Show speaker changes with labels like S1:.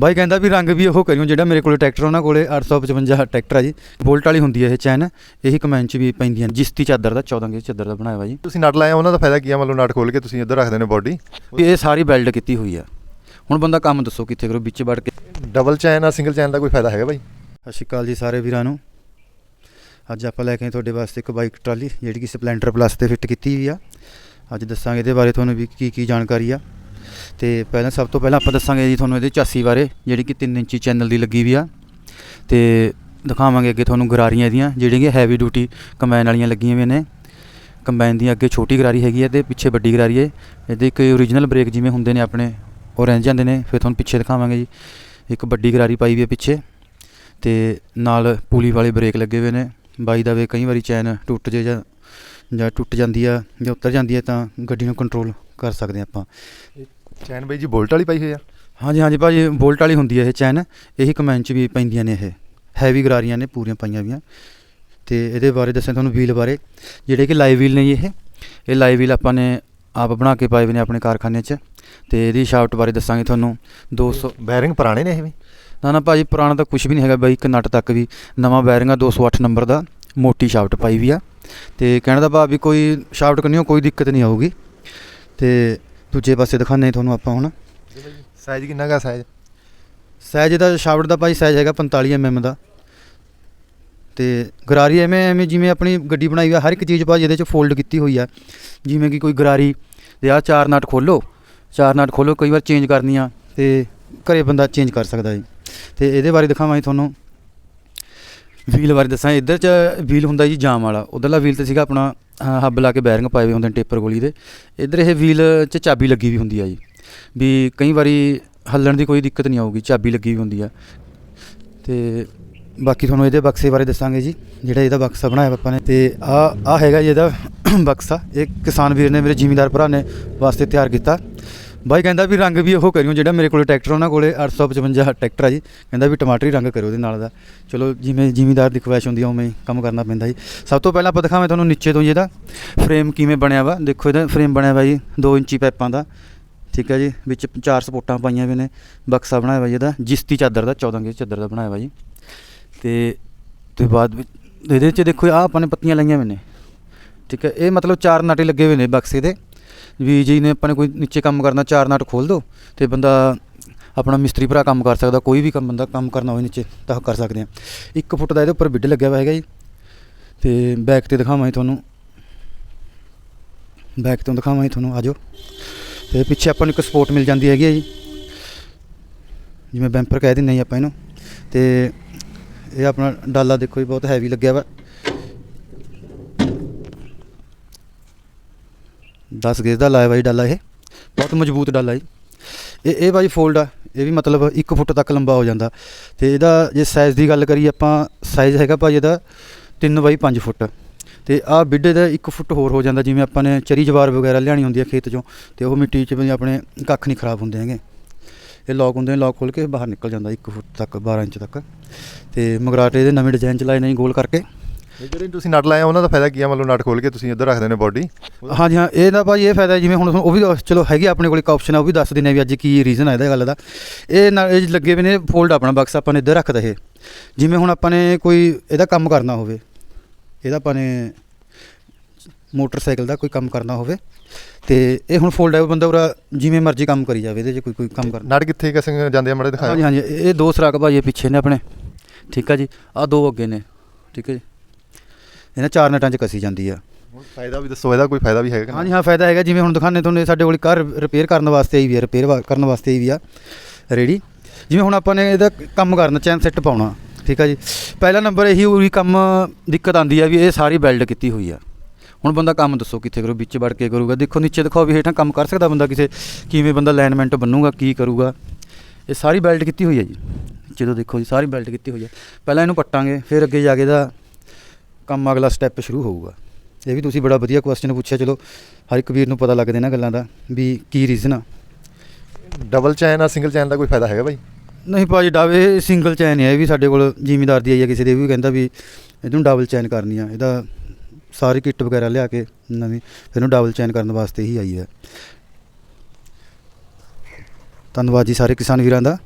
S1: ਬਾਈ ਕਹਿੰਦਾ ਵੀ ਰੰਗ ਵੀ ਉਹ ਕਰਿਓ ਜਿਹੜਾ ਮੇਰੇ ਕੋਲੇ ਟਰੈਕਟਰ ਉਹਨਾਂ ਕੋਲੇ 855 ਟਰੈਕਟਰ ਆ ਜੀ। ਬੋਲਟ ਵਾਲੀ ਹੁੰਦੀ ਹੈ ਇਹ ਚੈਨ ਇਹੀ ਕਮੈਨ ਚ ਵੀ ਪੈਂਦੀਆਂ ਜਿਸਤੀ ਚਾਦਰ ਦਾ 14 ਗੇਜ ਚਾਦਰ ਦਾ ਬਣਾਇਆ ਵਾ ਜੀ।
S2: ਤੁਸੀਂ ਨਟ ਲਾਇਆ ਉਹਨਾਂ ਦਾ ਫਾਇਦਾ ਕੀ ਆ? ਮਤਲਬ ਨਟ ਖੋਲ ਕੇ ਤੁਸੀਂ ਇੱਧਰ ਰੱਖਦੇ ਨੇ ਬੋਡੀ
S1: ਵੀ ਇਹ ਸਾਰੀ ਵੈਲਡ ਕੀਤੀ ਹੋਈ ਆ। ਹੁਣ ਬੰਦਾ ਕੰਮ ਦੱਸੋ ਕਿੱਥੇ ਕਰੋ ਵਿੱਚ ਵੜ ਕੇ।
S2: ਡਬਲ ਚੈਨ ਆ ਸਿੰਗਲ ਚੈਨ ਦਾ ਕੋਈ ਫਾਇਦਾ ਹੈਗਾ ਬਾਈ?
S1: ਸਤਿ ਸ਼੍ਰੀ ਅਕਾਲ ਜੀ ਸਾਰੇ ਵੀਰਾਂ ਨੂੰ। ਅੱਜ ਆਪਾਂ ਲੈ ਕੇ ਆਏ ਤੁਹਾਡੇ ਵਾਸਤੇ ਇੱਕ ਬਾਈਕ ਟਰਾਲੀ ਜਿਹੜੀ ਕਿ ਸਪਲੈਂਡਰ ਪਲੱਸ ਤੇ ਫਿੱਟ ਕੀਤੀ ਹੋਈ ਆ। ਅੱਜ ਦੱਸਾਂਗੇ ਇਹਦੇ ਬਾਰੇ ਤੁਹਾਨੂੰ ਵੀ ਕੀ ਕੀ ਜਾਣਕਾਰੀ ਆ। ਤੇ ਪਹਿਲਾਂ ਸਭ ਤੋਂ ਪਹਿਲਾਂ ਆਪਾਂ ਦੱਸਾਂਗੇ ਜੀ ਤੁਹਾਨੂੰ ਇਹਦੇ ਚਾਸੀ ਬਾਰੇ, ਜਿਹੜੀ ਕਿ 3 ਇੰਚੀ ਚੈਨਲ ਦੀ ਲੱਗੀ ਵੀ ਆ। ਤੇ ਦਿਖਾਵਾਂਗੇ ਅੱਗੇ ਤੁਹਾਨੂੰ ਗਰਾਰੀਆਂ ਇਹਦੀਆਂ, ਜਿਹੜੀਆਂ ਕਿ ਹੈਵੀ ਡਿਊਟੀ ਕੰਬਾਈਨ ਵਾਲੀਆਂ ਲੱਗੀਆਂ ਹੋਈਆਂ ਨੇ। ਕੰਬਾਈਨ ਦੀ ਅੱਗੇ ਛੋਟੀ ਗਰਾਰੀ ਹੈਗੀ ਹੈ ਤੇ ਪਿੱਛੇ ਵੱਡੀ ਗਰਾਰੀ ਹੈ ਇਹਦੇ ਇੱਕ ਓਰੀਜਨਲ ਬ੍ਰੇਕ ਜਿਵੇਂ ਹੁੰਦੇ ਨੇ ਆਪਣੇ, ਉਹ ਰਹਿ ਜਾਂਦੇ ਨੇ। ਫਿਰ ਤੁਹਾਨੂੰ ਪਿੱਛੇ ਦਿਖਾਵਾਂਗੇ ਜੀ, ਇੱਕ ਵੱਡੀ ਗਰਾਰੀ ਪਾਈ ਵੀ ਹੈ ਪਿੱਛੇ। ਤੇ ਨਾਲ ਪੁਲੀ ਵਾਲੇ ਬ੍ਰੇਕ ਲੱਗੇ ਹੋਏ ਨੇ। ਬਾਈ ਦਾ ਵੇ ਕਈ ਵਾਰੀ ਚੈਨ ਟੁੱਟ ਜੇ ਜਾਂ ਜਾਂ ਟੁੱਟ ਜਾਂਦੀ ਆ ਜਾਂ ਉਤਰ ਜਾਂਦੀ ਹੈ ਤਾਂ ਗੱਡੀ ਨੂੰ ਕੰਟਰੋਲ ਕਰ ਸਕਦੇ ਹਾਂ ਆਪਾਂ।
S2: ਚੈਨ ਬਾਈ ਜੀ ਬੋਲਟ ਵਾਲੀ ਪਾਈ ਹੋਈ ਆ?
S1: ਹਾਂਜੀ ਹਾਂਜੀ ਭਾਜੀ ਬੋਲਟ ਵਾਲੀ ਹੁੰਦੀ ਹੈ ਇਹ ਚੈਨ। ਇਹੀ ਕਮੈਨ ਚ ਵੀ ਪੈਂਦੀਆਂ ਨੇ ਇਹ। ਹੈਵੀ ਗਰਾਰੀਆਂ ਨੇ ਪੂਰੀਆਂ ਪਾਈਆਂ ਵੀਆਂ ਤੇ ਇਹਦੇ ਬਾਰੇ ਦੱਸਾਂ ਤੁਹਾਨੂੰ ਵੀਲ ਬਾਰੇ। ਜਿਹੜੇ ਕਿ ਲਾਈਵ ਵੀਲ ਨੇ ਜੀ ਇਹ। ਇਹ ਲਾਈਵ ਵੀਲ ਆਪਾਂ ਨੇ ਆਪ ਬਣਾ ਕੇ ਪਾਏ ਨੇ ਆਪਣੇ ਕਾਰਖਾਨੇ 'ਚ। ਤੇ ਇਹਦੀ ਸ਼ਾਫਟ ਬਾਰੇ ਦੱਸਾਂਗੇ ਤੁਹਾਨੂੰ। 200
S2: ਬੈਰਿੰਗ ਪੁਰਾਣੇ ਨੇ ਇਹ ਵੀ?
S1: ਨਾ ਨਾ ਭਾਜੀ ਪੁਰਾਣਾ ਤਾਂ ਕੁਝ ਵੀ ਨਹੀਂ ਹੈਗਾ ਬਾਈ ਇੱਕ ਨਟ ਤੱਕ ਵੀ। ਨਵਾਂ ਬੈਰਿੰਗ ਆ 208 ਨੰਬਰ ਦਾ। ਮੋਟੀ ਸ਼ਾਫਟ ਪਾਈ ਵੀ ਆ। ਤੇ ਕਹਿਣ ਦਾ ਭਾਵ ਵੀ ਕੋਈ ਸ਼ਾਫਟ ਕਰਨੀ ਕੋਈ ਦਿੱਕਤ ਨਹੀਂ ਆਊਗੀ। ਤੇ ਦੂਜੇ ਪਾਸੇ ਦਿਖਾਣੇ ਤੁਹਾਨੂੰ ਆਪਾਂ ਹੁਣ।
S2: ਸਾਈਜ਼ ਕਿੰਨਾ ਗਾ ਸਾਈਜ਼
S1: ਸਾਈਜ਼ ਦਾ ਸ਼ਾਫਟ ਦਾ ਭਾਈ ਸਾਈਜ਼ ਹੈਗਾ 45 mm ਦਾ। ਤੇ ਗਰਾਰੀ ਐਵੇਂ ਐਵੇਂ ਜਿਵੇਂ ਆਪਣੀ ਗੱਡੀ ਬਣਾਈ ਆ ਹਰ ਇੱਕ ਚੀਜ਼ ਭਾਜੀ ਇਹਦੇ ਚ ਫੋਲਡ ਕੀਤੀ ਹੋਈ ਆ। ਜਿਵੇਂ ਕਿ ਕੋਈ ਗਰਾਰੀ ਤੇ ਆ ਚਾਰ ਨਟ ਖੋਲੋ ਚਾਰ ਨਟ ਖੋਲੋ ਕਈ ਵਾਰ ਚੇਂਜ ਕਰਨੀ ਆ ਤੇ ਘਰੇ ਬੰਦਾ ਚੇਂਜ ਕਰ ਸਕਦਾ ਜੀ। ਤੇ ਇਹਦੇ ਬਾਰੇ ਦਿਖਾਵਾਂ ਜੀ ਤੁਹਾਨੂੰ। ਵੀਲ ਬਾਰੇ ਦੱਸਾਂ ਇੱਧਰ ਚ ਵੀਲ ਹੁੰਦਾ ਜੀ ਜਾਮ ਵਾਲਾ ਉਧਰਲਾ ਵੀਲ ਤੇ ਸੀਗਾ ਆਪਣਾ ਅਹ, ਹੱਬ ਲਾ ਕੇ ਬੈਰਿੰਗ ਪਾਏ ਹੋਏ ਹੁੰਦੇ ਨੇ ਟੇਪਰ ਗੋਲੀ ਦੇ। ਇੱਧਰ ਇਹ ਵੀਲ ਚ ਚਾਬੀ ਲੱਗੀ ਵੀ ਹੁੰਦੀ ਆ ਜੀ। ਵੀ ਕਈ ਵਾਰੀ ਹੱਲਣ ਦੀ ਕੋਈ ਦਿੱਕਤ ਨਹੀਂ ਆਊਗੀ ਚਾਬੀ ਲੱਗੀ ਵੀ ਹੁੰਦੀ ਆ। ਤੇ ਬਾਕੀ ਤੁਹਾਨੂੰ ਇਹਦੇ ਬਕਸੇ ਬਾਰੇ ਦੱਸਾਂਗੇ ਜੀ ਜਿਹੜਾ ਇਹਦਾ ਬਕਸਾ ਬਣਾਇਆ ਆਪਾਂ ਨੇ। ਤੇ ਆ ਆ ਹੈਗਾ ਜੀ ਇਹਦਾ ਬਕਸਾ। ਇਹ ਕਿਸਾਨ ਵੀਰ ਨੇ ਮੇਰੇ ਜ਼ਿਮੀਂਦਾਰ ਭਰਾ ਨੇ ਵਾਸਤੇ ਤਿਆਰ ਕੀਤਾ। ਬਾਈ ਕਹਿੰਦਾ ਵੀ ਰੰਗ ਵੀ ਉਹ ਕਰਿਓ, ਜਿਹੜਾ ਮੇਰੇ ਕੋਲੇ ਟਰੈਕਟਰ ਉਹਨਾਂ ਕੋਲੇ 855 ਟਰੈਕਟਰ ਆ ਜੀ। ਕਹਿੰਦਾ ਵੀ ਟਮਾਟਰੀ ਰੰਗ ਕਰਿਓ ਉਹਦੇ ਨਾਲ ਦਾ। ਚਲੋ ਜਿਵੇਂ ਜ਼ਿਮੀਦਾਰ ਦੀ ਖਵਾਇਸ਼ ਹੁੰਦੀ ਆ, ਉਵੇਂ ਕੰਮ ਕਰਨਾ ਪੈਂਦਾ ਜੀ। ਸਭ ਤੋਂ ਪਹਿਲਾਂ ਆਪਾਂ ਦਿਖਾਵਾਂ ਤੁਹਾਨੂੰ ਨੀਚੇ ਤੋਂ ਜੀ ਇਹਦਾ। ਫਰੇਮ ਕਿਵੇਂ ਬਣਿਆ ਵਾ। ਦੇਖੋ ਇਹਦਾ ਫਰੇਮ ਬਣਿਆ ਵਾ ਜੀ 2 ਇੰਚੀ ਪਾਈਪਾਂ ਦਾ। ਠੀਕ ਹੈ ਜੀ, ਵਿੱਚ ਚਾਰ ਸਪੋਰਟਾਂ ਪਾਈਆਂ ਵੀ ਨੇ। ਬਕਸਾ ਬਣਾਇਆ ਵਾ ਜੀ ਇਹਦਾ। ਜਿਸਤੀ ਚਾਦਰ ਦਾ 14 ਗੇਜ ਚਾਦਰ ਦਾ ਬਣਾਇਆ ਵਾ ਜੀ। ਤੇ ਤੇ ਬਾਅਦ ਵਿੱਚ ਇਹਦੇ 'ਚ ਦੇਖੋ ਆਹ ਆਪਾਂ ਨੇ ਪੱਤੀਆਂ ਲਾਈਆਂ ਵੀ ਨੇ। ਠੀਕ ਹੈ ਇਹ ਮਤਲਬ ਚਾਰ ਨਾਟੇ ਲੱਗੇ ਹੋਏ ਨੇ ਬਕਸੇ ਦੇ। ਵੀ ਜੀ ਨੇ ਆਪਾਂ ਨੇ ਕੋਈ ਨੀਚੇ ਕੰਮ ਕਰਨਾ, ਚਾਰ ਨਾਟ ਖੋਲ ਦੋ ਤੇ ਬੰਦਾ ਆਪਣਾ ਮਿਸਤਰੀ ਭਰਾ ਕੰਮ ਕਰ ਸਕਦਾ, ਕੋਈ ਵੀ ਕੰਮ ਬੰਦਾ ਕੰਮ ਕਰਨਾ ਹੋਵੇ ਨੀਚੇ, ਤਾਂ ਕਰ ਸਕਦੇ ਆ। ਇੱਕ ਫੁੱਟ ਦਾ ਇਹਦੇ ਉੱਪਰ ਬਿੱਡ ਲੱਗਿਆ ਹੋਇਆ ਹੈਗਾ ਜੀ। ਤੇ ਬੈਕ ਤੇ ਦਿਖਾਵਾਂ ਜੀ ਤੁਹਾਨੂੰ। ਬੈਕ ਤੋਂ ਦਿਖਾਵਾਂ ਜੀ ਤੁਹਾਨੂੰ ਆਜੋ ਤੇ ਪਿੱਛੇ ਆਪਾਂ ਨੂੰ ਇੱਕ ਸਪੋਰਟ ਮਿਲ ਜਾਂਦੀ ਹੈਗੀ ਹੈ ਜੀ। ਜਿਵੇਂ ਬੈਂਪਰ ਕਹਿ ਦਿੰਦੇ ਜੀ ਆਪਾਂ ਇਹਨੂੰ। ਤੇ ਇਹ ਆਪਣਾ ਡਾਲਾ ਦੇਖੋ ਜੀ, ਬਹੁਤ ਹੈਵੀ ਲੱਗਿਆ ਵਾ। 10 ਗੇਜ ਦਾ ਲਾਇਆ ਵਾ ਜੀ ਡਾਲਾ ਇਹ। ਬਹੁਤ ਮਜ਼ਬੂਤ ਡਾਲਾ ਜੀ। ਇਹ ਇਹ ਬਾਈ ਫੋਲਡ ਆ। ਇਹ ਵੀ ਮਤਲਬ 1 ਫੁੱਟ ਤੱਕ ਲੰਬਾ ਹੋ ਜਾਂਦਾ। ਤੇ ਇਹਦਾ ਜੇ ਸਾਈਜ਼ ਦੀ ਗੱਲ ਕਰੀਏ ਆਪਾਂ ਸਾਈਜ਼ ਹੈਗਾ ਭਾਜੀ ਇਹਦਾ 3 ਬਾਈ 5 ਫੁੱਟ। ਤੇ ਆਹ ਬਿੱਡੇ ਦਾ 1 ਫੁੱਟ ਹੋਰ ਹੋ ਜਾਂਦਾ, ਜਿਵੇਂ ਆਪਾਂ ਨੇ ਚਰੀ ਜਵਾਰ ਵਗੈਰਾ ਲਿਆਣੀ ਹੁੰਦੀ ਆ ਖੇਤ ਚੋਂ, ਤੇ ਉਹ ਮਿੱਟੀ 'ਚ ਵੀ ਆਪਣੇ ਕੱਖ ਨਹੀਂ ਖਰਾਬ ਹੁੰਦੇ ਹੈਗੇ। ਇਹ ਲੌਕ ਹੁੰਦੇ ਨੇ ਲੌਕ ਖੋਲ ਕੇ ਬਾਹਰ ਨਿਕਲ ਜਾਂਦਾ 1 ਫੁੱਟ ਤੱਕ 12 ਇੰਚ ਤੱਕ। ਤੇ ਮਗਰਾਟੇ ਦੇ ਨਵੇਂ ਡਿਜ਼ਾਈਨ ਲਾਏ ਨੇ ਗੋਲ ਕਰਕੇ।
S2: ਜਿਹੜੇ ਤੁਸੀਂ ਨਟ ਲਾਇਆ ਉਹਨਾਂ ਦਾ ਫਾਇਦਾ ਕੀ ਆ? ਮਤਲਬ ਨਟ ਖੋਲ ਕੇ ਤੁਸੀਂ ਇੱਧਰ ਰੱਖਦੇ ਨੇ ਬੋਡੀ
S1: ਹਾਂਜੀ ਹਾਂ ਇਹਦਾ ਭਾਜੀ ਇਹ ਫਾਇਦਾ ਜਿਵੇਂ ਹੁਣ ਉਹ ਵੀ ਚਲੋ ਹੈਗੀ ਆਪਣੇ ਕੋਲ ਇੱਕ ਆਪਸ਼ਨ ਆ ਉਹ ਵੀ ਦੱਸ ਦਿੰਦੇ ਆ ਵੀ ਅੱਜ ਕੀ ਰੀਜ਼ਨ ਆ ਇਹਦਾ ਗੱਲ ਦਾ। ਇਹ ਨਾਲ ਇਹ ਲੱਗੇ ਹੋਏ ਨੇ ਫੋਲਡ ਆਪਣਾ ਬਕਸ ਆਪਾਂ ਨੇ ਇੱਧਰ ਰੱਖਦਾ ਇਹ ਜਿਵੇਂ ਹੁਣ ਆਪਾਂ ਨੇ ਕੋਈ ਇਹਦਾ ਕੰਮ ਕਰਨਾ ਹੋਵੇ ਇਹਦਾ ਆਪਾਂ ਨੇ ਮੋਟਰਸਾਈਕਲ ਦਾ ਕੋਈ ਕੰਮ ਕਰਨਾ ਹੋਵੇ ਤੇ ਇਹ ਹੁਣ ਫੋਲਡ ਹੈ ਬੰਦਾ ਉਰਾ ਜਿਵੇਂ ਮਰਜ਼ੀ ਕੰਮ ਕਰੀ ਜਾਵੇ ਇਹਦੇ 'ਚ ਕੋਈ ਕੋਈ ਕੰਮ ਕਰਨਾ
S2: ਨਟ ਕਿੱਥੇ ਕਿਸਮ ਜਾਂਦੇ ਆ ਮੜੇ
S1: ਹਾਂਜੀ
S2: ਦਿਖਾਓ
S1: ਹਾਂਜੀ ਇਹ ਇਹ ਦੋ ਸਰਾਕ ਭਾਜੀ ਇਹ ਪਿੱਛੇ ਨੇ ਆਪਣੇ। ਠੀਕ ਆ ਜੀ ਆ ਦੋ ਅੱਗੇ ਨੇ। ਠੀਕ ਹੈ ਜੀ। ਇਹਨਾਂ ਚਾਰ ਨਟਾਂ 'ਚ ਕਸੀ ਜਾਂਦੀ ਆ।
S2: ਫਾਇਦਾ ਵੀ ਦੱਸੋ ਇਹਦਾ ਕੋਈ ਫਾਇਦਾ ਵੀ ਹੈਗਾ ਕਿ
S1: ਹਾਂਜੀ ਹਾਂ ਫਾਇਦਾ ਹੈਗਾ ਜਿਵੇਂ ਹੁਣ ਦਿਖਾਣੇ ਤੁਹਾਨੂੰ ਸਾਡੇ ਕੋਲ ਕਾਰ ਰਿਪੇਅਰ ਕਰਨ ਵਾਸਤੇ ਆਈ ਵੀ ਹੈ ਰਿਪੇਅਰ ਕਰਨ ਵਾਸਤੇ ਆਈ ਵੀ ਆ ਰੈਡੀ ਜਿਵੇਂ ਹੁਣ ਆਪਾਂ ਨੇ ਇਹਦਾ ਕੰਮ ਕਰਨਾ ਚੈਨ ਸੈੱਟ ਪਾਉਣਾ ਠੀਕ ਆ ਜੀ। ਪਹਿਲਾ ਨੰਬਰ ਇਹੀ ਉਹੀ ਕੰਮ ਦਿੱਕਤ ਆਂਦੀ ਆ ਵੀ ਇਹ ਸਾਰੀ ਵੈਲਡ ਕੀਤੀ ਹੋਈ ਆ। ਹੁਣ ਬੰਦਾ ਕੰਮ ਦੱਸੋ ਕਿੱਥੇ ਕਰੂ ਵਿੱਚ ਵੜ ਕੇ ਕਰੂਗਾ। ਦੇਖੋ ਨੀਚੇ ਦਿਖਾਓ ਵੀ ਹੇਠਾਂ ਕੰਮ ਕਰ ਸਕਦਾ ਬੰਦਾ ਕਿਸੇ ਕਿਵੇਂ ਬੰਦਾ ਅਲਾਈਨਮੈਂਟ ਬੰਨੂਗਾ ਕੀ ਕਰੂਗਾ। ਇਹ ਸਾਰੀ ਵੈਲਡ ਕੀਤੀ ਹੋਈ ਹੈ ਜੀ। ਜਦੋਂ ਦੇਖੋ ਜੀ ਸਾਰੀ ਵੈਲਡ ਕੀਤੀ ਹੋਈ ਹੈ ਪਹਿਲਾਂ ਇਹਨੂੰ ਪੱਟਾਂਗੇ ਫਿਰ ਅੱਗੇ ਜਾ ਕੇ ਦਾ ਕੰਮ ਅਗਲਾ ਸਟੈਪ ਸ਼ੁਰੂ ਹੋਊਗਾ। ਇਹ ਵੀ ਤੁਸੀਂ ਬੜਾ ਵਧੀਆ ਕੁਐਸਚਨ ਪੁੱਛਿਆ ਚਲੋ ਹਰ ਇੱਕ ਵੀਰ ਨੂੰ ਪਤਾ ਲੱਗਦਾ ਇਹਨਾਂ ਗੱਲਾਂ ਦਾ ਵੀ ਕੀ ਰੀਜ਼ਨ ਆ।
S2: ਡਬਲ ਚੈਨ ਆ ਸਿੰਗਲ ਚੈਨ ਦਾ ਕੋਈ ਫਾਇਦਾ ਹੈਗਾ ਬਾਈ?
S1: ਨਹੀਂ ਭਾਜੀ ਡਾਵੇ ਸਿੰਗਲ ਚੈਨ ਹੈ ਇਹ ਵੀ ਸਾਡੇ ਕੋਲ ਜ਼ਿਮੀਦਾਰ ਦੀ ਆਈ ਹੈ ਕਿਸੇ ਦੇ ਵੀ ਕਹਿੰਦਾ ਵੀ ਇਹਨੂੰ ਡਬਲ ਚੈਨ ਕਰਨੀ ਆ। ਇਹਦਾ ਸਾਰੀ ਕਿੱਟ ਵਗੈਰਾ ਲਿਆ ਕੇ ਨਵੀਂ ਇਹਨੂੰ ਡਬਲ ਚੈਨ ਕਰਨ ਵਾਸਤੇ ਹੀ ਆਈ ਹੈ। ਧੰਨਵਾਦ ਜੀ ਸਾਰੇ ਕਿਸਾਨ ਵੀਰਾਂ ਦਾ।